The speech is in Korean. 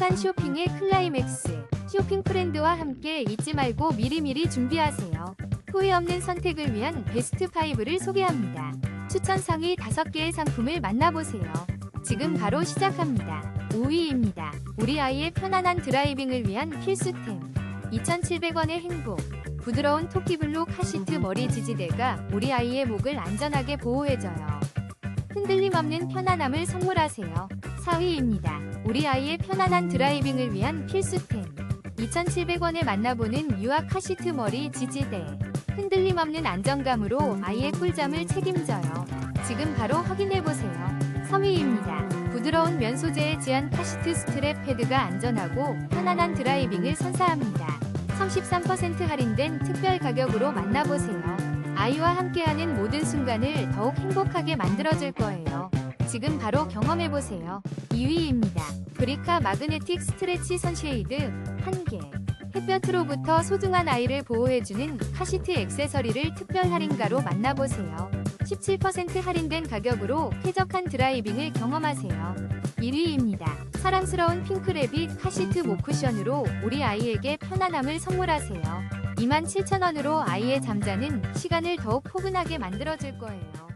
행복한 쇼핑의 클라이맥스. 쇼핑 프렌드와 함께 잊지 말고 미리미리 준비하세요. 후회 없는 선택을 위한 베스트 5를 소개합니다. 추천 상위 5개의 상품을 만나보세요. 지금 바로 시작합니다. 5위입니다. 우리 아이의 편안한 드라이빙을 위한 필수템. 2,700원의 행복. 부드러운 토끼블루 카시트 머리 지지대가 우리 아이의 목을 안전하게 보호해줘요. 흔들림 없는 편안함을 선물하세요. 4위입니다. 우리 아이의 편안한 드라이빙을 위한 필수템. 2,700원에 만나보는 유아 카시트 머리 지지대. 흔들림 없는 안정감으로 아이의 꿀잠을 책임져요. 지금 바로 확인해보세요. 3위입니다. 부드러운 면 소재의 지한 카시트 스트랩 패드가 안전하고 편안한 드라이빙을 선사합니다. 33% 할인된 특별 가격으로 만나보세요. 아이와 함께하는 모든 순간을 더욱 행복하게 만들어줄 거예요. 지금 바로 경험해보세요. 2위입니다. 브리카 마그네틱 스트레치 선쉐이드 1개. 햇볕으로부터 소중한 아이를 보호해주는 카시트 액세서리를 특별 할인가로 만나보세요. 17% 할인된 가격으로 쾌적한 드라이빙을 경험하세요. 1위입니다. 사랑스러운 핑크래빗 카시트 모쿠션으로 우리 아이에게 편안함을 선물하세요. 27,000원으로 아이의 잠자는 시간을 더욱 포근하게 만들어줄 거예요.